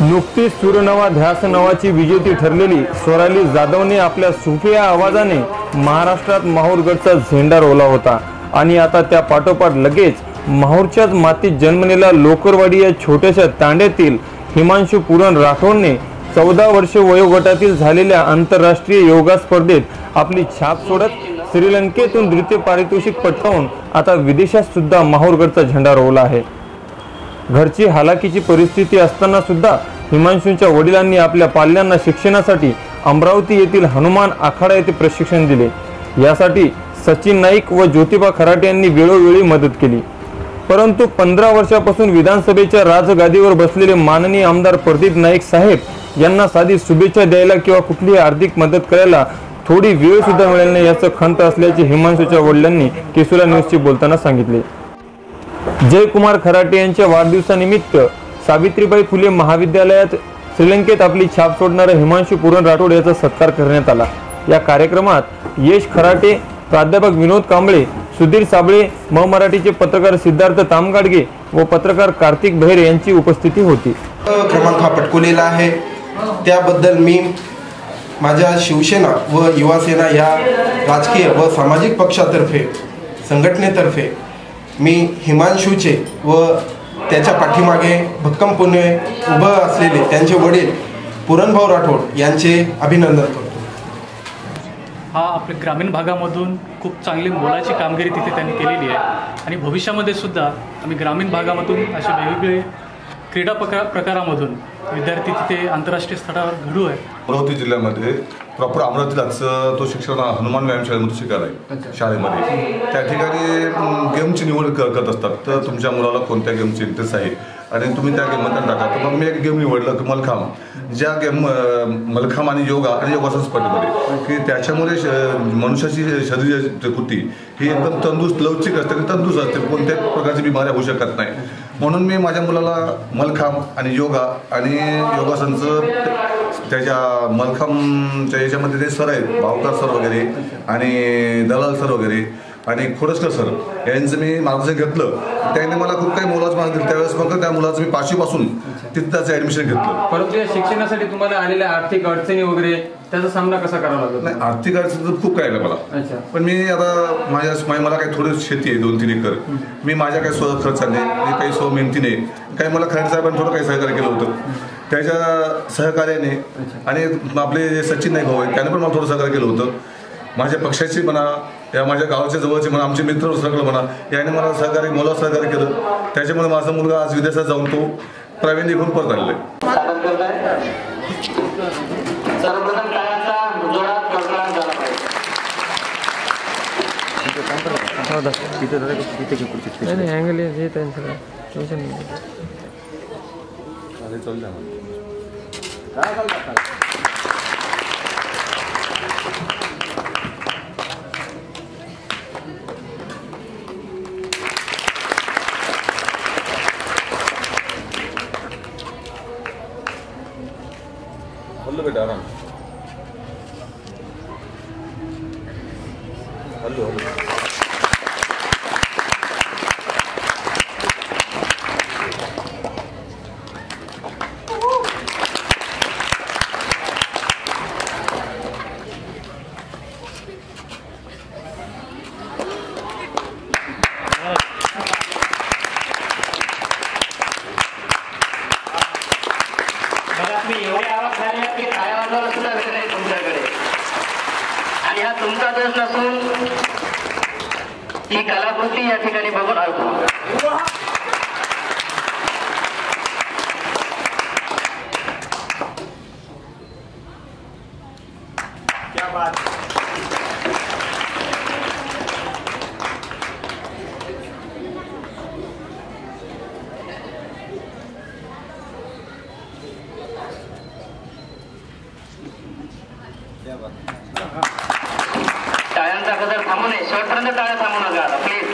नुकतीच सूर्यनवा ध्यास नावाची विजेती ठरलेली स्वराली जाधवने आपल्या सुफिया आवाजाने महाराष्ट्रात माहूरगडचा झेंडा रोवला होता. आणि आता त्या पाठोपाठ लगेच माहूरच्याच मातीत जन्मलेल्या लोकरवाडी या छोट्याशा तांड्यातील हिमांशू पुरण राठोडने चौदा वर्ष वयोगटातील झालेल्या आंतरराष्ट्रीय योगा स्पर्धेत आपली छाप सोडत श्रीलंकेतून द्वितीय पारितोषिक पटकावून आता विदेशात सुद्धा माहूरगडचा झेंडा रोवला आहे. घरची हालाकीची परिस्थिती असताना सुद्धा हिमांशूंच्या वडिलांनी आपल्या पाल्यांना शिक्षणासाठी अमरावती येथील हनुमान आखाडा येथे प्रशिक्षण दिले. यासाठी सचिन नाईक व ज्योतिबा खराटे यांनी वेळोवेळी मदत केली. परंतु पंधरा वर्षापासून विधानसभेच्या राजगादीवर बसलेले माननीय आमदार प्रदीप नाईक साहेब यांना साधी शुभेच्छा द्यायला किंवा कुठलीही आर्थिक मदत करायला थोडी वेळ सुद्धा मिळेल नाही याचं खंत असल्याचे हिमांशूच्या वडिलांनी केसुला न्यूजशी बोलताना सांगितले. जयकुमार खराटे यांच्या वाढदिवसानिमित्त सावित्रीबाई फुले महाविद्यालयात श्रीलंकेत आपली छाप सोडणारा हिमांशू पुरण राठोड याचा सत्कार करण्यात आला. या कार्यक्रमात यश खराटे प्राध्यापक विनोद कांबळे सुधीर साबळे म मराठीचे पत्रकार सिद्धार्थ तामगाडगे व पत्रकार कार्तिक बहेर यांची उपस्थिती होती. क्रमांक हा पटकवलेला आहे. त्याबद्दल मी माझ्या शिवसेना व युवासेना या राजकीय व सामाजिक पक्षातर्फे संघटनेतर्फे मी हिमांशूचे व त्याच्या पाठीमागे भक्कमपणे उभं असलेले त्यांचे वडील पुरणभाऊ राठोड यांचे अभिनंदन करतो. हा आपल्या ग्रामीण भागामधून खूप चांगली मोलाची कामगिरी तिथे त्यांनी केलेली आहे. आणि भविष्यामध्ये सुद्धा आम्ही ग्रामीण भागामधून असे वेगवेगळे क्रीडा प्रकार प्रकारामधून विद्यार्थी तिथे आंतरराष्ट्रीय स्तरावर घडू आहे. अमरावती जिल्ह्यामध्ये प्रॉपर अमरावतीलाच तो शिक्षण हनुमान व्यायाम शाळेमध्ये शिकायला आहे शाळेमध्ये. त्या ठिकाणी गेमची निवड करत असतात. तर तुमच्या मुलाला कोणत्या गेमची इंटरेस्ट आहे? आणि तुम्ही त्या गेममध्ये टाका. तर मग मी एक गेम निवडलं की मलखांब ज्या गेम अ, मलखांब आणि योगा आणि योगासन स्पर्धेमध्ये की त्याच्यामुळे श- मनुष्याची शरीर कृती ही एकदम तंदुरुस्त लवचिक असते आणि तंदुरुस्त असते. कोणत्याही प्रकारची बिमाऱ्या होऊ शकत नाही. म्हणून मी माझ्या मुलाला मलखांब आणि योगा आणि योगासनचं त्याच्या मलखांबच्या याच्यामध्ये ते सर आहेत. भावकर सर वगैरे आणि दलाल सर वगैरे. आणि खोडसकर सर? यांचं मी मार्गदर्शन घेतलं. त्यांनी मला खूप काही मोलाचं मार्ग दिलं. त्यावेळेस मग त्या मुलाचं मी पाचवीपासून तिथं त्याचं ॲडमिशन घेतलं. परंतु या शिक्षणासाठी तुम्हाला आलेल्या आर्थिक अडचणी वगैरे त्याचा सामना कसा करावा लागतो नाही आर्थिक अडचण तर खूप काय आलं मला. पण मी आता माझ्या मला काही थोडी शेती आहे दोन तीन एकर मी माझ्या काही स्व खर्चाने मी काही स्व मेहनतीने काही मला खरेड साहेबांनी थोडं काही सहकार्य केलं होतं. त्याच्या सहकार्याने आणि आपले जे सचिन नाईक भाऊ आहेत त्याने पण मला थोडं सहकार्य केलं होतं. माझ्या पक्षाची म्हणा या माझ्या गावाच्या जवळचे म्हणा आमचे मित्र सगळं म्हणा याने मला सहकार्य मला सहकार्य केलं. त्याच्यामुळे माझा मुलगा आज विदेशात जाऊन तो प्रावीण्य घेऊन परत आलेला आहे. स्वागत करत आहे सर्वप्रथम टाळ्यांचा जोरात कडकडाट झाला पाहिजे नाही नाही अँगल हे त्यांचं टेन्शन नाही हल्लो बेटा आराम हल्लो हल्लो बघा तुम्ही एवढे आवाज झाले आहेत की टाळ्या वाजवायला सुद्धा वेळ नाही तुमच्याकडे आणि हा तुमचा दोष नसून ही कलाकृती या ठिकाणी बघून ऐकू. टाळ्यांचा गजर थांबू नये. शेवटपर्यंत टाळ्या थांबू नका आता प्लीज